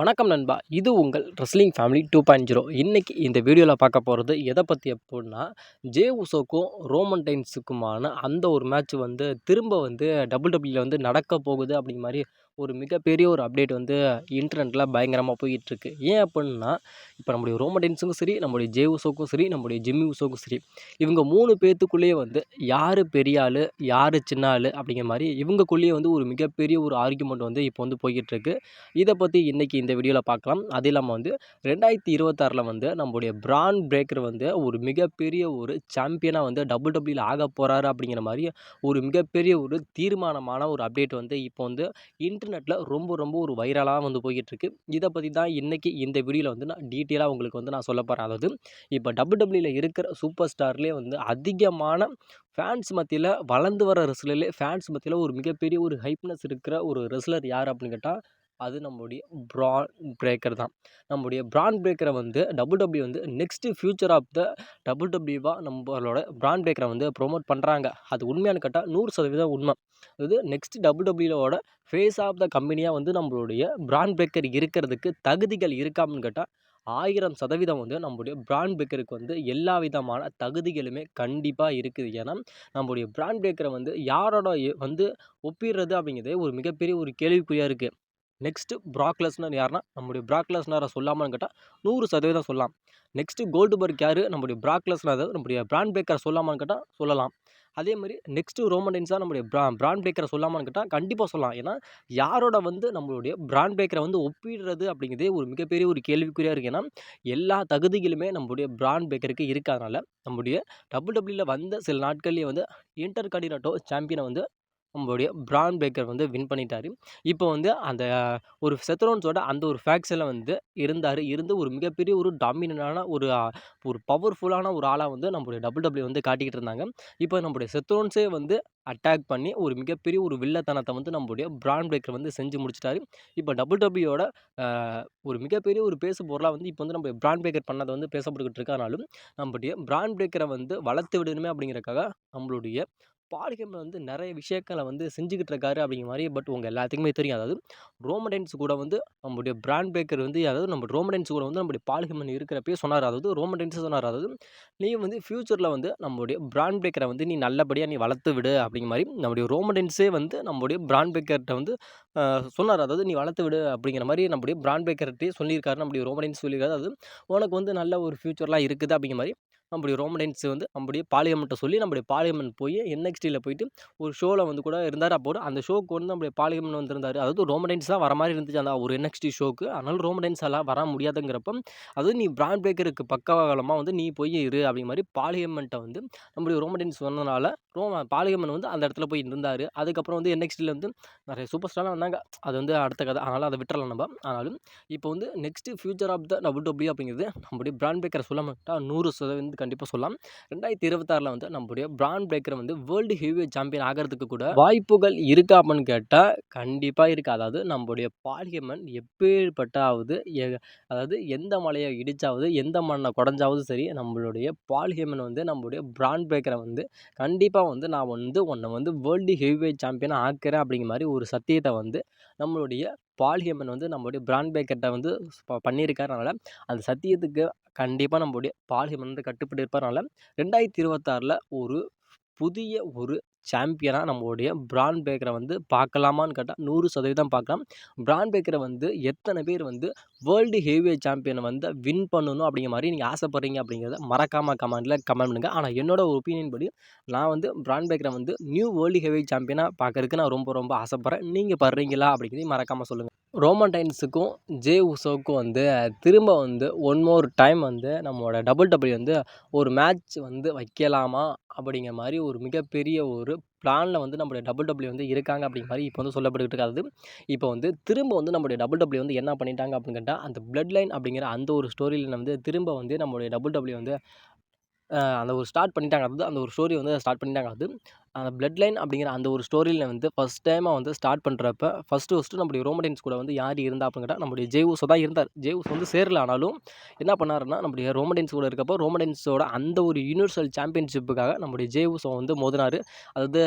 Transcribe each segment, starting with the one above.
வணக்கம் நண்பா. இது உங்கள் wrestling family two point zero இன்றைக்கி இந்த வீடியோவில் பார்க்க போகிறது எதை பற்றி எப்படின்னா ஜே உசோக்கும் ரோமன் டைன்ஸுக்குமான அந்த ஒரு மேட்ச் வந்து திரும்ப வந்து டபுள் டபுள்யூவில் வந்து நடக்க போகுது அப்படிங்கிற மாதிரி ஒரு மிகப்பெரிய ஒரு அப்டேட் வந்து இன்டர்நெட்டில் பயங்கரமாக போயிட்டுருக்கு. ஏன் அப்படின்னா இப்போ நம்முடைய ரோமடென்ஸுக்கும் சரி நம்முடைய ஜே உசோக்கும் சரி நம்முடைய ஜிம்மி உசோக்கும் சரி இவங்க மூணு பேர்த்துக்குள்ளேயே வந்து யார் பெரிய ஆள் யார் சின்ன ஆள் அப்படிங்கிற மாதிரி இவங்கக்குள்ளேயே வந்து ஒரு மிகப்பெரிய ஒரு ஆர்கியூமெண்ட் வந்து இப்போ வந்து போய்கிட்டுருக்கு இதை பற்றி இன்றைக்கி இந்த வீடியோவில் பார்க்கலாம் அது இல்லாமல் வந்து ரெண்டாயிரத்தி இருபத்தாறில் வந்து நம்முடைய பிராண்ட் பிரேக்கர் வந்து ஒரு மிகப்பெரிய ஒரு சாம்பியனாக வந்து டபுள் டபுள்யூல ஆக போகிறாரு அப்படிங்கிற மாதிரி ஒரு மிகப்பெரிய ஒரு தீர்மானமான ஒரு அப்டேட் வந்து இப்போ வந்து இன்டர்நெட்டில் ரொம்ப ரொம்ப ஒரு வைரலாக வந்து போய்கிட்டுருக்கு இதை பற்றி தான் இன்றைக்கி இந்த வீடியோவில் வந்து நான் டீட்டெயிலாக உங்களுக்கு வந்து நான் சொல்ல போகிறேன் அதாவது இப்போ டபுள் இருக்கிற சூப்பர் ஸ்டார்லேயே வந்து அதிகமான ஃபேன்ஸ் மத்தியில் வளர்ந்து வர ரெஸ்லர்லேயே ஃபேன்ஸ் மத்தியில் ஒரு மிகப்பெரிய ஒரு ஹைப்னஸ் இருக்கிற ஒரு ரெஸ்லர் யார் அப்படின்னு கேட்டால் அது நம்முடைய ப்ரான் பிரேக்கர் தான். நம்முடைய ப்ரான் பிரேக்கரை வந்து டபுள் டபிள்யூ வந்து next future of the double டபிள்யூவாக நம்மளோட ப்ரான் பிரேக்கரை வந்து ப்ரொமோட் பண்ணுறாங்க அது உண்மையானு கேட்டால் நூறு சதவீதம் உண்மை. அது நெக்ஸ்ட் டபுள் டபிள்யூவோட ஃபேஸ் ஆஃப் த கம்பெனியாக வந்து நம்மளுடைய ப்ராண்ட் பிரேக்கர் இருக்கிறதுக்கு தகுதிகள் இருக்கான்னு கேட்டால் ஆயிரம் சதவீதம் வந்து நம்முடைய பிராண்ட் பிரேக்கருக்கு வந்து எல்லா விதமான தகுதிகளுமே கண்டிப்பாக இருக்குது. ஏன்னா நம்முடைய பிராண்ட் பிரேக்கரை வந்து யாரோட வந்து ஒப்பிடுறது அப்படிங்கிறதே ஒரு மிகப்பெரிய ஒரு கேள்விக்குறியாக இருக்குது நெக்ஸ்ட்டு ப்ராக்லஸ்னர் யாருன்னா நம்முடைய ப்ராக்லஸ்னரை சொல்லாமான்னு கேட்டால் நூறு சதவீதம் சொல்லலாம். நெக்ஸ்ட்டு கோல்டு பர்க் யார்? நம்முடைய ப்ராக்லஸ்னர் நம்முடைய பிராண்ட் பேக்கரை சொல்லாமான்னு கேட்டால் சொல்லலாம். அதே மாதிரி நெக்ஸ்ட்டு ரோமன் நம்முடைய ப்ரா பிராண்ட் பேக்கரை சொல்லாமான்னு கேட்டால் கண்டிப்பாக சொல்லலாம். ஏன்னா யாரோட வந்து நம்மளுடைய பிராண்ட் பேக்கரை வந்து ஒப்பிடுறது அப்படிங்கிறதே ஒரு மிகப்பெரிய ஒரு கேள்விக்குறியாக இருக்குது ஏன்னா எல்லா தகுதிகளுமே நம்முடைய பிராண்ட் பேக்கருக்கு இருக்காதனால நம்முடைய டபுள் டபுள்யூவில் வந்த சில நாட்கள்லேயே வந்து இன்டர் கண்டினட்டோ சாம்பியனை வந்து நம்மளுடைய பிரான் பேக்கர் வந்து வின் பண்ணிட்டார். இப்போ வந்து அந்த ஒரு செத்ரோன்ஸோட அந்த ஒரு ஃபேக்ஸில் வந்து இருந்தார். இருந்து ஒரு மிகப்பெரிய ஒரு டாமினான ஒரு ஒரு பவர்ஃபுல்லான ஒரு ஆளாக வந்து நம்மளுடைய டபுள் டபிள்யூ வந்து காட்டிக்கிட்டு இருந்தாங்க. இப்போ நம்மளுடைய செத்ரோன்ஸே வந்து அட்டாக் பண்ணி ஒரு மிகப்பெரிய ஒரு வில்லத்தனத்தை வந்து நம்மளுடைய பிரான் பிரேக்கர் வந்து செஞ்சு முடிச்சிட்டாரு. இப்போ டபுள் டபிள்யூட ஒரு மிகப்பெரிய ஒரு பேசு பொருளாக வந்து இப்போ வந்து நம்ம பிராண்ட் பிரேக்கர் பண்ணதை வந்து பேசப்பட்டுக்கிட்டு இருக்கானாலும் நம்மளுடைய பிராண்ட் பிரேக்கரை வந்து வளர்த்து விடணுமே அப்படிங்கிறக்காக நம்மளுடைய பாலிகமில் வந்து நிறைய விஷயங்களை வந்து செஞ்சுக்கிட்டு இருக்காரு அப்படிங்கிற மாதிரி பட் உங்கள் எல்லாத்துக்குமே தெரியும். அதாவது ரோமடென்ஸ் கூட வந்து நம்மளுடைய பிராண்ட் பேக்கர் வந்து அதாவது நம்ம ரோமடென்ஸ் கூட வந்து நம்மளுடைய பாலிகமன் இருக்கிறப்பே சொன்னார். அதாவது ரோமடென்ஸ் சொன்னார். அதாவது நீ வந்து ஃப்யூச்சரில் வந்து நம்மளுடைய பிராண்ட் பேக்கரை வந்து நீ நல்லபடியாக நீ வளர்த்து விடு அப்படிங்கிற மாதிரி நம்முடைய ரோமடென்ஸே வந்து நம்மளுடைய பிராண்ட் பேக்கர்கிட்ட வந்து சொன்னார். அதாவது நீ வளர்த்து விடு அப்படிங்கிற மாதிரி நம்மளுடைய பிராண்ட் பேக்கர்கிட்டே சொல்லியிருக்காரு நம்முடைய ரோமடென்ஸ் சொல்லியிருக்காரு. அதாவது உனக்கு வந்து நல்ல ஒரு ஃப்யூச்சர்லாம் இருக்குது அப்படிங்கிற மாதிரி நம்முடைய ரோமடைன்ஸ் வந்து நம்முடைய பாலியமெண்ட்டை சொல்லி நம்முடைய பாலியமெண்ட் போய் என்எக்ஸ்டியில் போயிட்டு ஒரு ஷோவில் வந்து கூட இருந்தார். அப்போ அந்த ஷோக்கு வந்து நம்முடைய பாலியமன் வந்திருந்தார். அதாவது ரோமடைன்ஸ் தான் வர மாதிரி இருந்துச்சு. அந்த ஒரு என்எக்ஸ்டி ஷோக்கு. அதனால் ரோமடைன்ஸ் எல்லாம் வர முடியாதுங்கிறப்ப அதாவது நீ பிராண்ட் பிரேக்கருக்கு பக்கவாகலமாக வந்து நீ போய் இரு அப்படிங்கிற மாதிரி பாலியமெண்ட்டை வந்து நம்முடைய ரோமடைன்ஸ் சொன்னதுனால ரோம பாலிகமன் வந்து அந்த இடத்துல போய் இருந்தார். அதுக்கப்புறம் வந்து என்எக்ஸ்டியில் வந்து நிறைய சூப்பர் ஸ்டார்லாம் வந்தாங்க. அது வந்து அடுத்த கதை. அதனால் அதை விட்டுறலாம் நம்ம. ஆனாலும் இப்போ வந்து next future of the double W அப்படிங்கிறது நம்முடைய பிராண்ட் பிரேக்கரை சொல்ல மாட்டால் நூறு சதவீதம் கண்டிப்பாக சொல்லலாம். ரெண்டாயிரத்தி இருபத்தாறில் வந்து நம்முடைய பிராண்ட் பிரேக்கரை வந்து வேர்ல்டு ஹெவி சாம்பியன் ஆகிறதுக்கு கூட வாய்ப்புகள் இருக்கா அப்படின்னு கேட்டால் கண்டிப்பாக இருக்குது அதாவது நம்முடைய பார்லிமெண்ட் எப்பேற்பட்டாவது அதாவது எந்த மலையை இடித்தாவது எந்த மண்ணை குடஞ்சாவது சரி நம்மளுடைய பால்ஹேமன் வந்து நம்மளுடைய பிராண்ட் பிரேக்கரை வந்து கண்டிப்பாக வந்து நான் வந்து உன்னை வந்து வேர்ல்டு ஹெவி சாம்பியனாக ஆக்கிறேன் அப்படிங்கிற மாதிரி ஒரு சத்தியத்தை வந்து நம்மளுடைய பால்ஹேமன் வந்து நம்மளுடைய பிராண்ட் பேக்கர்கிட்ட வந்து பண்ணியிருக்காருனால அந்த சத்தியத்துக்கு கண்டிப்பாக நம்மளுடைய பால்ஹேமன் வந்து கட்டுப்பட்டு இருப்பதனால ரெண்டாயிரத்தி இருபத்தாறில் ஒரு புதிய ஒரு சாம்பியனாக நம்மளுடைய பிரான் பேக்கரை வந்து பார்க்கலாமான்னு கேட்டால் நூறு சதவீதம் பார்க்கலாம். பிரான் பேக்கரை வந்து எத்தனை பேர் வந்து வேர்ல்டு ஹெவிவே சாம்பியனை வந்து வின் பண்ணணும் அப்படிங்கிற மாதிரி நீங்கள் ஆசைப்பட்றீங்க அப்படிங்கிறத மறக்காமல் கமெண்டில் கமெண்ட் பண்ணுங்கள் ஆனால் என்னோட ஒப்பீனியன் படி நான் வந்து பிரான் பேக்கரை வந்து நியூ வேர்ல்டு ஹெவி சாம்பியனாக பார்க்கறதுக்கு நான் ரொம்ப ரொம்ப ஆசைப்பட்றேன். நீங்கள் படுறீங்களா அப்படிங்கிறதையும் மறக்காமல் சொல்லுங்கள் ரோமன் டைன்ஸுக்கும் ஜே உசோவுக்கும் வந்து திரும்ப வந்து ஒன் மோர் டைம் வந்து நம்மளோட டபுள் டபுள்யூ வந்து ஒரு மேட்ச் வந்து வைக்கலாமா அப்படிங்கிற மாதிரி ஒரு மிகப்பெரிய ஒரு பிளானில் வந்து நம்மளுடைய டபுள் டபுள்யூ வந்து இருக்காங்க அப்படிங்கிற மாதிரி இப்போ வந்து சொல்லப்பட்டுக்கிட்டு இருக்காது. இப்போ வந்து திரும்ப வந்து நம்மளுடைய டபுள் டபுள்யூ வந்து என்ன பண்ணிட்டாங்க அப்படின்னு கேட்டால் அந்த பிளட் லைன் அப்படிங்கிற அந்த ஒரு ஸ்டோரியில் வந்து திரும்ப வந்து நம்மளுடைய டபுள் டபுள்யூ வந்து அந்த ஒரு ஸ்டார்ட் பண்ணிட்டாங்க. அது அந்த ஒரு ஸ்டோரி வந்து ஸ்டார்ட் பண்ணிட்டாங்க. அது அந்த பிளட் லைன் அப்படிங்கிற அந்த ஒரு ஸ்டோரியில் வந்து ஃபஸ்ட் டைமாக வந்து ஸ்டார்ட் பண்ணுறப்ப ஃபஸ்ட்டு ஃபஸ்ட்டு நம்முடைய ரோமடைன்ஸ் கூட வந்து யார் இருந்தா அப்படின்னு கேட்டால் நம்முடைய ஜேவுஸோ தான் இருந்தார். ஜேவுஸ் வந்து சேரல ஆனாலும் என்ன பண்ணாருன்னா நம்முடைய ரோமடைன்ஸ் கூட இருக்கப்போ ரோமடைன்ஸோட அந்த ஒரு யூனிவர்சல் சாம்பியன்ஷிப்புக்காக நம்முடைய ஜேவுஸோ வந்து மோதினார். அதாவது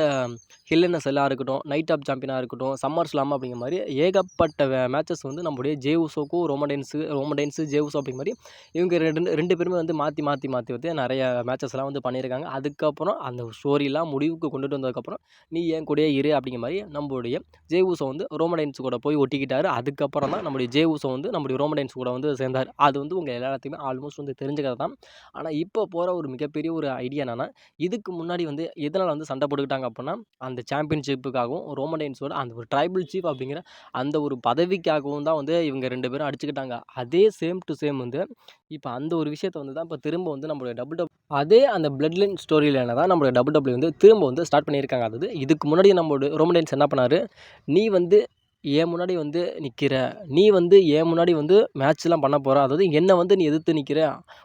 ஹில்என்எஸ் எல்லாம் இருக்கட்டும் நைட் ஆஃப் சாம்பியனாக இருக்கட்டும் சம்மர் ஸ்லாம் அப்படிங்கிற மாதிரி ஏகப்பட்ட மேட்சஸ் வந்து நம்முடைய ஜேவுஸோக்கும் ரோமடைன்ஸு ரோமடைன்ஸு ஜேவுஸோ அப்படிங்கிற மாதிரி இவங்க ரெண்டு ரெண்டு பேருமே வந்து மாற்றி மாற்றி மாற்றி வந்து நிறைய மேட்சஸ்லாம் வந்து பண்ணியிருக்காங்க. அதுக்கப்புறம் அந்த ஸ்டோரிலாம் முடிவுக்கு கொண்டுட்டு வந்ததுக்கப்புறம் நீ என் கூடயே இரு அப்படிங்கிற மாதிரி நம்மளுடைய ஜே ஊசோ வந்து ரோமடைன்ஸ் கூட போய் ஒட்டிக்கிட்டாரு. அதுக்கப்புறம் தான் நம்முடைய ஜே ஊசோ வந்து நம்முடைய ரோமடைன்ஸ் கூட வந்து சேர்ந்தார். அது வந்து உங்கள் எல்லாத்தையுமே ஆல்மோஸ்ட் வந்து தெரிஞ்சுக்கிறது தான். ஆனால் இப்போ போகிற ஒரு மிகப்பெரிய ஒரு ஐடியா என்னென்னா இதுக்கு முன்னாடி வந்து எதனால் வந்து சண்டை போட்டுக்கிட்டாங்க அப்படின்னா அந்த சாம்பியன்ஷிப்புக்காகவும் ரோமடைன்ஸோட அந்த ஒரு ட்ரைபிள் சீஃப் அப்படிங்கிற அந்த ஒரு பதவிக்காகவும் தான் வந்து இவங்க ரெண்டு பேரும் அடிச்சுக்கிட்டாங்க. அதே சேம் டு சேம் வந்து இப்போ அந்த ஒரு விஷயத்தை வந்து தான் இப்போ திரும்ப வந்து நம்மளுடைய டபுள் டபுள் அதே அந்த பிளட் லைன் ஸ்டோரியில் என்ன தான் நம்மளோட டபுள் டபுள்யூ வந்து திரும்ப வந்து ஸ்டார்ட் பண்ணியிருக்காங்க. அதாவது இதுக்கு முன்னாடி நம்மளோட ரோமடைன்ஸ் என்ன பண்ணார்? நீ வந்து என் முன்னாடி வந்து நிற்கிற நீ வந்து என் முன்னாடி வந்து மேட்ச்லாம் பண்ண போகிற அதாவது என்னை வந்து நீ எதிர்த்து நிற்கிற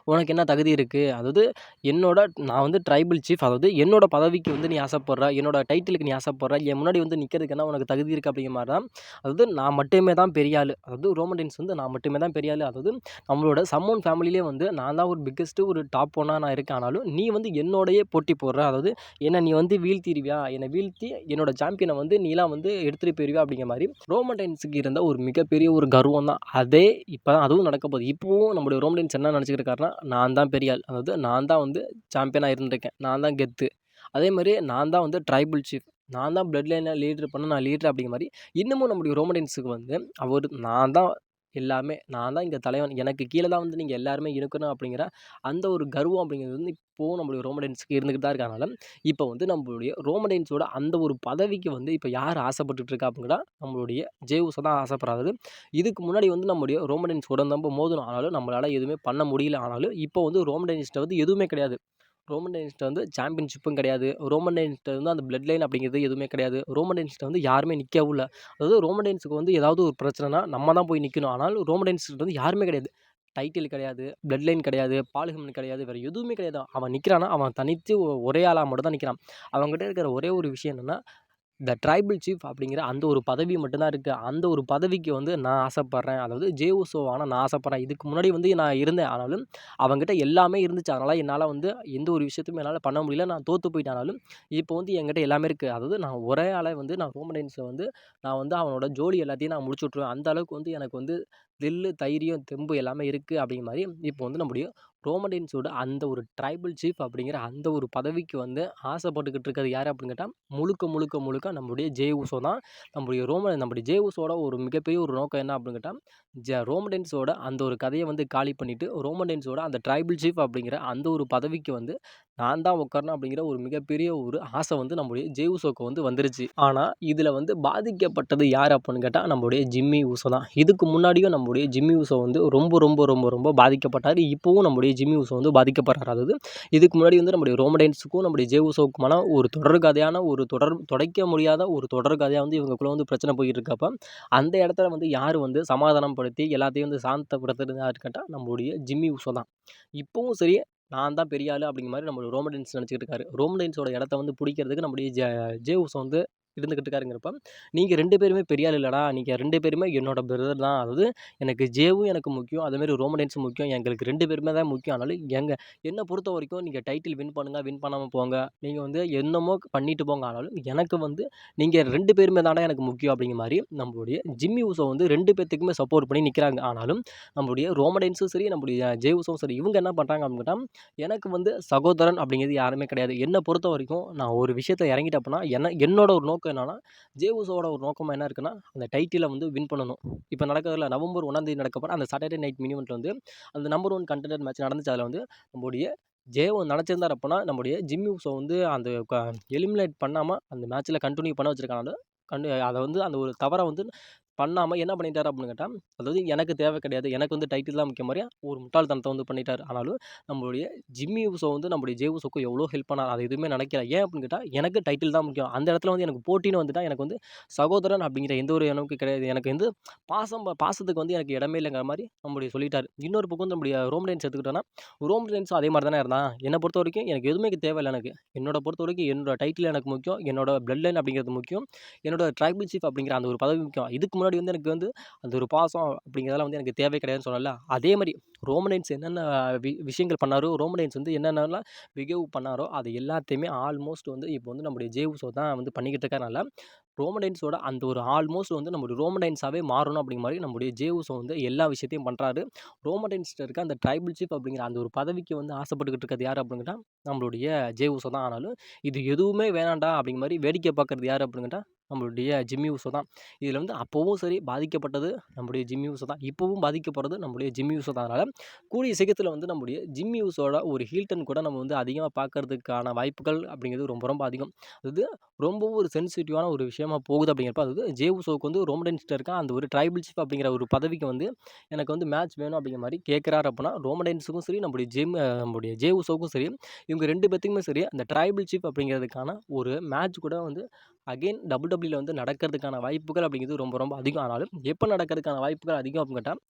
உனக்கு என்ன தகுதி இருக்குது அதாவது என்னோட நான் வந்து ட்ரைபிள் சீஃப் அதாவது என்னோட பதவிக்கு வந்து நீ ஆசைப்படுற என்னோட டைட்டிலுக்கு நீ ஆசைப்படுற என் முன்னாடி வந்து நிற்கிறதுக்கு என்ன உனக்கு தகுதி இருக்குது அப்படிங்கிற மாதிரி தான் அதாவது நான் மட்டுமே தான் பெரிய ஆள். அதாவது ரோமன்டைன்ஸ் வந்து நான் மட்டுமே தான் பெரிய ஆள். அதாவது நம்மளோட சம்மோன் ஃபேமிலியிலே வந்து நான் தான் ஒரு பிக்கஸ்ட்டு ஒரு டாப் ஒன்னாக நான் இருக்கேன். ஆனாலும் நீ வந்து என்னோடையே போட்டி போடுற. அதாவது என்னை நீ வந்து வீழ்த்திடுவியா? என்னை வீழ்த்தி என்னோட சாம்பியனை வந்து நீலாம் வந்து எடுத்துகிட்டு போயிருவியா? அப்படிங்கிற மாதிரி ரோமன்டைன்ஸுக்கு இருந்த ஒரு மிகப்பெரிய ஒரு கர்வம் தான் அதே இப்போ தான் அதுவும் நடக்க போகுது. இப்போவும் நம்மளுடைய ரோமன்டைன்ஸ் என்ன நினச்சிக்கிட்டு இருக்காருன்னா நான் தான் பெரிய ஆள். அதாவது நான் தான் வந்து சாம்பியனாக இருந்திருக்கேன். நான் தான் கெத்து. அதே மாதிரி நான் தான் வந்து ட்ரைபிள் சீஃப் நான் தான் பிளட் லைனில் லீட்ரு பண்ண நான் லீட்ரு அப்படிங்கிற மாதிரி இன்னமும் நம்முடைய ரோமடைன்ஸுக்கு வந்து அவர் நான் தான் எல்லாமே நான் தான் இங்கே தலைவன். எனக்கு கீழே தான் வந்து நீங்கள் எல்லாருமே இருக்கணும் அப்படிங்கிற அந்த ஒரு கர்வம் அப்படிங்கிறது வந்து இப்போவும் நம்மளுடைய ரோமடைன்ஸுக்கு இருந்துக்கிட்டு தான் இருக்கனால இப்போ வந்து நம்மளுடைய ரோமடைன்ஸோட அந்த ஒரு பதவிக்கு வந்து இப்போ யார் ஆசைப்பட்டுட்டு இருக்கா அப்படின்னா நம்மளுடைய ஜேவுஸை தான் ஆசைப்படுறாரு. இதுக்கு முன்னாடி வந்து நம்மளுடைய ரோமடைன்ஸ் கூட நம்ம மோதணும் ஆனாலும் நம்மளால் எதுவுமே பண்ண முடியல ஆனாலும் இப்போ வந்து ரோமடைன்ஸ்ட்டை வந்து எதுவுமே கிடையாது. ரோமன் டைன்ஸ்ட்ட வந்து சாம்பியன்ஷிப்பும் கிடையாது. ரோமன் டைன்ஸ்ட்ட வந்து அந்த பிளட் லைன் அப்படிங்கிறது எதுவுமே கிடையாது. ரோமன் டைன்ஸ்ட்ட வந்து யாருமே நிற்கவும் இல்லை. அதாவது ரோமன் டைன்ஸுக்கு வந்து ஏதாவது ஒரு பிரச்சனைனா நம்ம தான் போய் நிற்கணும் ஆனால் ரோமன் டைன்ஸ்கிட்ட வந்து யாருமே கிடையாது. டைட்டில் கிடையாது பிளட் லைன் கிடையாது பாலுகமன் கிடையாது வேறு எதுவுமே கிடையாது. அவன் நிற்கிறானா அவன் தனித்து ஒரே ஆளாக மட்டும் தான் நிற்கிறான் அவங்ககிட்ட இருக்கிற ஒரே ஒரு விஷயம் என்னென்னா த ட்ரைபிள் சீஃப் அப்படிங்கிற அந்த ஒரு பதவி மட்டும்தான் இருக்குது அந்த ஒரு பதவிக்கு வந்து நான் ஆசைப்பட்றேன். அதாவது ஜேஓசோ ஆனால் நான் ஆசைப்பட்றேன். இதுக்கு முன்னாடி வந்து நான் இருந்தேன். ஆனாலும் அவங்ககிட்ட எல்லாமே இருந்துச்சு. அதனால் என்னால் வந்து எந்த ஒரு விஷயத்தையும் என்னால் பண்ண முடியல. நான் தோற்று போயிட்டானாலும் இப்போ வந்து என்கிட்ட எல்லாமே இருக்குது அதாவது நான் ஒரே ஆளை வந்து நான் ரோமடைன்ஸில் வந்து நான் வந்து அவனோட ஜோலி எல்லாத்தையும் நான் முடிச்சு விட்ருவேன் அந்த அளவுக்கு வந்து எனக்கு வந்து தில்லு தைரியம் தெம்பு எல்லாமே இருக்குது அப்படிங்கிற மாதிரி இப்போ வந்து நம்முடைய ரோமடின்ஸோட அந்த ஒரு ட்ரைபிள் சீஃப் அப்படிங்கிற அந்த ஒரு பதவிக்கு வந்து ஆசைப்பட்டுக்கிட்டு இருக்கிறது யார் அப்படின்னு கேட்டால் முழுக்க முழுக்க முழுக்க நம்முடைய ஜே உசோ தான். நம்முடைய ரோம நம்முடைய ஜே உசோட ஒரு மிகப்பெரிய ஒரு நோக்கம் என்ன அப்படின்னு கேட்டால் ஜ ரோமடென்ஸோட அந்த ஒரு கதையை வந்து காலி பண்ணிவிட்டு ரோமடென்ஸோட அந்த ட்ரைபிள் சீஃப் அப்படிங்கிற அந்த ஒரு பதவிக்கு வந்து நான் தான் உட்காரணும் அப்படிங்கிற ஒரு மிகப்பெரிய ஒரு ஆசை வந்து நம்முடைய ஜெய் உசோக்கு வந்து வந்துருச்சு. ஆனால் இதில் வந்து பாதிக்கப்பட்டது யார் அப்படின்னு கேட்டால் நம்முடைய ஜிம்மி உசோ தான். இதுக்கு முன்னாடியும் நம்முடைய ஜிம்மி உசோ வந்து ரொம்ப ரொம்ப ரொம்ப ரொம்ப பாதிக்கப்பட்டார். இப்போவும் நம்முடைய ஜிம்மி உசோ வந்து பாதிக்கப்படுறாரு. அதாவது இதுக்கு முன்னாடி வந்து நம்முடைய ரோமடைன்ஸுக்கும் நம்முடைய ஜெய் உசோக்குமான ஒரு தொடர் கதையான ஒரு தொடர் தொடைக்க முடியாத ஒரு தொடர் கதையாக வந்து இவங்களுக்குள்ள வந்து பிரச்சனை போயிட்டு இருக்கப்ப அந்த இடத்துல வந்து யார் வந்து சமாதானப்படுத்தி எல்லாத்தையும் வந்து சாந்தப்படுத்துறதா யாரு கேட்டால் நம்முடைய ஜிம்மி உசோ தான். இப்போவும் சரி நான் தான் பெரிய ஆள் அப்படிங்கிற மாதிரி நம்மளுடைய ரோமடைன்ஸ் நினச்சிக்கிட்டு இருக்காரு. ரோமடைன்ஸோட இடத்த வந்து பிடிக்கிறதுக்கு நம்முடைய ஜே ஜே வந்து இருந்துக்கிட்டு இருக்காருங்கிறப்ப நீங்கள் ரெண்டு பேருமே பெரிய ஆள் இல்லைடா நீங்கள் ரெண்டு பேருமே என்னோட பிரதர் தான். அதாவது எனக்கு ஜேவும் எனக்கு முக்கியம் அதேமாரி ரோமடென்ஸும் முக்கியம். எங்களுக்கு ரெண்டு பேருமே தான் முக்கியம். ஆனாலும் எங்கள் என்னை பொறுத்த வரைக்கும் நீங்கள் டைட்டில் வின் பண்ணுங்கள் வின் பண்ணாமல் போங்க. நீங்கள் வந்து என்னமோ பண்ணிட்டு போங்க. ஆனாலும் எனக்கு வந்து நீங்கள் ரெண்டு பேருமே தானே எனக்கு முக்கியம். அப்படிங்கிற மாதிரி நம்மளுடைய ஜிம்மி உசோ வந்து ரெண்டு பேர்த்துக்குமே சப்போர்ட் பண்ணி நிற்கிறாங்க ஆனாலும் நம்மளுடைய ரோமடென்ஸும் சரி நம்மளுடைய ஜே உசோவும் சரி இவங்க என்ன பண்ணுறாங்க அப்படின்னா எனக்கு வந்து சகோதரன் அப்படிங்கிறது யாருமே கிடையாது. என்னை பொறுத்த வரைக்கும் நான் ஒரு விஷயத்தை இறங்கிட்டப்பனா என்ன என்னோட ஒரு நோக்கம் என்னன்னா ஜேவுஸோட ஒரு நோக்கமாக என்ன இருக்குன்னா அந்த டைட்டிலை வந்து வின் பண்ணணும். இப்போ நடக்கிறதுல நவம்பர் ஒன்றாந்தேதி நடக்க அந்த சாட்டர்டே நைட் மினிமெண்ட்டில் வந்து அந்த நம்பர் ஒன் கண்டெண்டர் மேட்ச் நடந்துச்சு. அதில் வந்து நம்முடைய ஜேவோ நினச்சிருந்தார் அப்போனா நம்முடைய ஜிம்மி ஊசோ வந்து அந்த எலிமினேட் பண்ணாமல் அந்த மேட்ச்சில் கண்டினியூ பண்ண வச்சுருக்காங்க. கண்டு அதை வந்து அந்த ஒரு தவறை வந்து பண்ணாமல் என்ன பண்ணிட்டார் அப்படின்னு கேட்டால் அதாவது எனக்கு தேவை கிடையாது எனக்கு வந்து டைட்டில் தான் முக்கிய மாதிரியா ஒரு முட்டாள்தனத்தை வந்து பண்ணிட்டார். ஆனாலும் நம்மளுடைய ஜிம்மி ஊசோ வந்து நம்மளுடைய ஜே ஊசோக்கு எவ்வளோ ஹெல்ப் பண்ணார் அது எதுவுமே நினைக்கிறேன் ஏன் அப்படின்னு கேட்டால் எனக்கு டைட்டில் தான் முக்கியம். அந்த இடத்துல வந்து எனக்கு போட்டின்னு வந்துட்டால் எனக்கு வந்து சகோதரன் அப்படிங்கிற எந்த ஒரு எனக்கு கிடையாது. எனக்கு வந்து பாசம் பாசத்துக்கு வந்து எனக்கு இடமே இல்லைங்கிற மாதிரி நம்மளுடைய சொல்லிட்டார். இன்னொரு பக்கம் வந்து நம்மளுடைய ரோம் லைன்ஸ் எடுத்துக்கிட்டோன்னா ரோம் லைன்ஸும் அதே மாதிரி தானே இருந்தான். என்னை பொறுத்த வரைக்கும் எனக்கு எதுவுமே தேவையில்லை எனக்கு. என்னோட பொறுத்த வரைக்கும் என்னோட டைட்டில் எனக்கு முக்கியம். என்னோட பிளட் லைன் அப்படிங்கிறது முக்கியம். என்னோட ட்ரைபிள் சீஃப் அப்படிங்கிற அந்த ஒரு பதவி முக்கியம். இதுக்கு முன்னாடி வந்து எனக்கு வந்து அந்த ஒரு பாசம் அப்படிங்கிறதெல்லாம் வந்து எனக்கு தேவை கிடையாதுன்னு சொன்னல அதே மாதிரி ரோமனைன்ஸ் என்னென்ன வி விஷயங்கள் பண்ணாரோ ரோமனைன்ஸ் வந்து என்னென்னலாம் பிகேவ் பண்ணாரோ அது எல்லாத்தையுமே ஆல்மோஸ்ட் வந்து இப்போ வந்து நம்முடைய ஜேவுசோ தான் வந்து பண்ணிக்கிட்டு இருக்கறனால ரோமனைன்ஸோட அந்த ஒரு ஆல்மோஸ்ட் வந்து நம்மளுடைய ரோமனைன்ஸாகவே மாறணும் அப்படிங்கிற மாதிரி நம்முடைய ஜேவுசோ வந்து எல்லா விஷயத்தையும் பண்ணுறாரு ரோமனைன்ஸ்ட்டு இருக்க அந்த ட்ரைபிள் சீஃப் அப்படிங்கிற அந்த ஒரு பதவிக்கு வந்து ஆசைப்பட்டுக்கிட்டு இருக்கிறது யார் அப்படின்னு நம்மளுடைய ஜேவுசோ தான். ஆனாலும் இது எதுவுமே வேணாண்டா அப்படிங்கிற மாதிரி வேடிக்கை பார்க்குறது யார் அப்படின்னு கேட்டால் நம்மளுடைய ஜிம்மி ஊசோ தான். இதில் வந்து அப்போவும் சரி பாதிக்கப்பட்டது நம்முடைய ஜிம்மி ஊசோ தான். இப்போவும் பாதிக்கப்படுறது நம்முடைய ஜிம்மி ஊசோ தான். அதனால் கூடிய சீக்கிரத்தில் வந்து நம்முடைய ஜிம்மி ஊசோட ஒரு ஹீல்டன் கூட நம்ம வந்து அதிகமாக பார்க்கறதுக்கான வாய்ப்புகள் அப்படிங்கிறது ரொம்ப ரொம்ப அதிகம். அது ரொம்பவும் ஒரு சென்சிட்டிவான ஒரு விஷயமா போகுது அப்படிங்கிறப்ப அது ஜே ஊசோவுக்கு வந்து ரோமடன்ஸ்ட்டு இருக்கான். அந்த ஒரு ட்ரைபிள் சீஃப் அப்படிங்கிற ஒரு பதவிக்கு வந்து எனக்கு வந்து மேட்ச் வேணும் அப்படிங்கிற மாதிரி கேட்குறாரு அப்படின்னா ரோமடென்ஸுக்கும் சரி நம்முடைய ஜிம் நம்முடைய ஜே ஊசோவுக்கும் சரி இவங்க ரெண்டு பேர்த்துக்குமே சரி அந்த ட்ரைபிள் சீஃப் அப்படிங்கிறதுக்கான ஒரு மேட்ச் கூட வந்து அகெயின் டபுள் வந்து நடக்கிறதுக்கான வாய்ப்புகள் அப்படிங்கிறது ரொம்ப ரொம்ப அதிகம். ஆனாலும் எப்போ நடக்கிறதுக்கான வாய்ப்புகள் அதிகம் அப்படின்னு கேட்டால்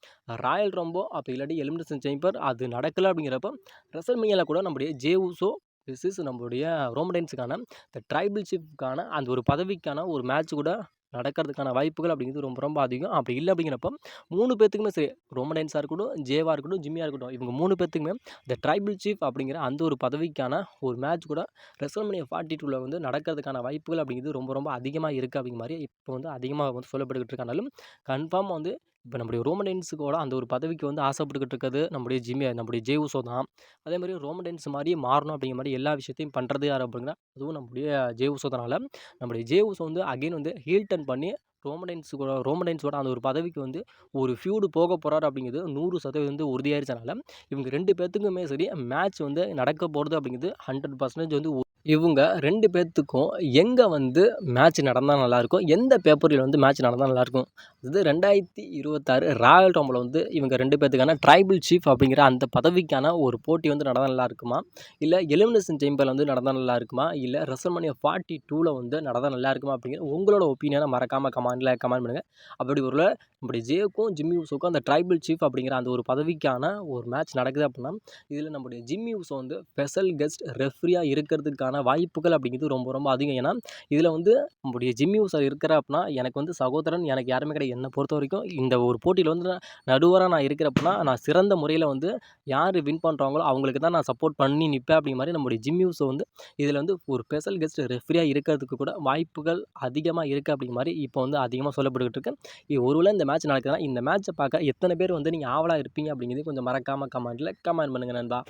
ராயல் ரொம்போ அப்போ இல்லாட்டி எலிமினேஷன் சேம்பர் அது நடக்கலை அப்படிங்கிறப்ப ரெசல்மேனியாவில் கூட நம்முடைய ஜே ஊசோ திஸ் இஸ் நம்மளுடைய ரோமடைன்ஸுக்கான இந்த ட்ரைபிள் சீஃப்க்கான அந்த ஒரு பதவிக்கான ஒரு மேட்ச் கூட நடக்கிறதுக்கான வாய்ப்புகள் அப்படிங்கிறது ரொம்ப ரொம்ப அதிகம். அப்படி இல்லை அப்படிங்கிறப்ப மூணு பேர்த்துக்குமே சரி ரோமடைன்ஸாக இருக்கட்டும் ஜேவாக இருக்கட்டும் ஜிம்மியாக இருக்கட்டும் இவங்க மூணு பேத்துக்குமே இந்த ட்ரைபிள் சீஃப் அப்படிங்கிற அந்த ஒரு பதவிக்கான ஒரு மேட்ச் கூட ரெசல்மனியா ஃபார்ட்டி டூவில் வந்து நடக்கிறதுக்கான வாய்ப்புகள் அப்படிங்கிறது ரொம்ப ரொம்ப அதிகமாக இருக்குது அப்படிங்கிற மாதிரி இப்போ வந்து அதிகமாக வந்து சொல்லப்பட்டுக்கிட்டு இருக்கனாலும் கன்ஃபார்ம் வந்து இப்போ நம்முடைய ரோமடைன்ஸுக்கோட அந்த ஒரு பதவிக்கு வந்து ஆசைப்பட்டுக்கிட்டு இருக்கிறது நம்முடைய ஜிமி நம்முடைய ஜேவுசோ தான். அதே மாதிரி ரோமடென்ஸ் மாதிரியே மாறணும் அப்படிங்கிற மாதிரி எல்லா விஷயத்தையும் பண்ணுறது யார் அப்படின்னா அதுவும் நம்முடைய ஜேவுசோதனால நம்முடைய ஜேவுசோ வந்து அகைன் வந்து ஹீல் டர்ன் பண்ணி ரோமடைன்ஸுக்கூட ரோமடைன்ஸோட அந்த ஒரு பதவிக்கு வந்து ஒரு ஃபியூடு போக போகிறார் அப்படிங்கிறது நூறு சதவீதம் வந்து உறுதியாயிருச்சனால இவங்க ரெண்டு பேர்த்துக்குமே சரி மேட்ச் வந்து நடக்க போகிறது அப்படிங்கிறது ஹண்ட்ரட் பர்சன்டேஜ் வந்து இவங்க ரெண்டு பேர்த்துக்கும் எங்கே வந்து மேட்ச் நடந்தால் நல்லாயிருக்கும் எந்த பேப்பரில் வந்து மேட்ச் நடந்தால் நல்லாயிருக்கும் இது ரெண்டாயிரத்தி இருபத்தாறு ராயல் ரம்பில் வந்து இவங்க ரெண்டு பேர்த்துக்கான ட்ரைபிள் சீஃப் அப்படிங்கிற அந்த பதவிக்கான ஒரு போட்டி வந்து நடந்தால் நல்லா இருக்குமா இல்லை எலிமினேஷன் சேம்பரில் வந்து நடந்தால் நல்லா இருக்குமா இல்லை ரெசல்மனியா ஃபார்ட்டி டூவில் வந்து நடந்தால் நல்லா இருக்குமா அப்படிங்கிற உங்களோட ஒப்பீனியனை மறக்காமல் கமெண்டில் கமெண்ட் பண்ணுங்கள் அப்படி ஒரு நம்முடைய ஜேக்கும் ஜிம்மி ஊசோக்கும் அந்த ட்ரைபிள் சீஃப் அப்படிங்கிற அந்த ஒரு பதவிக்கான ஒரு மேட்ச் நடக்குது அப்படின்னா இதில் நம்முடைய ஜிம்மி ஊசோ வந்து ஸ்பெஷல் கெஸ்ட் ரெஃப்ரியாக இருக்கிறதுக்கான வாய்ப்புகள் அப்படிங்கிறது ரொம்ப ரொம்ப அதிகம். ஏன்னா இதில் வந்து நம்முடைய ஜிம்மி சார் இருக்கிற அப்படின்னா எனக்கு வந்து சகோதரன் எனக்கு யாருமே கிடையாது. என்னை பொறுத்த வரைக்கும் இந்த ஒரு போட்டியில் வந்து நடுவராக நான் இருக்கிறப்பனா நான் சிறந்த முறையில் வந்து யார் வின் பண்ணுறாங்களோ அவங்களுக்கு தான் நான் சப்போர்ட் பண்ணி நிற்பேன் அப்படிங்கிற மாதிரி நம்முடைய ஜிம்மி யூஸை வந்து இதில் வந்து ஒரு ஸ்பெஷல் கெஸ்ட் ரெஃப்ரியாக இருக்கிறதுக்கு கூட வாய்ப்புகள் அதிகமாக இருக்குது அப்படிங்கிற மாதிரி இப்போ வந்து அதிகமாக சொல்லப்பட்டுக்கிட்டு இருக்கு. ஒருவேளை இந்த மேட்ச் நடக்குதுன்னா இந்த மேட்ச்சை பார்க்க எத்தனை பேர் வந்து நீங்கள் ஆவலாக இருப்பீங்க அப்படிங்கிறது கொஞ்சம் மறக்காமல் கமெண்ட்டில் கமெண்ட் பண்ணுங்கள் நண்பா.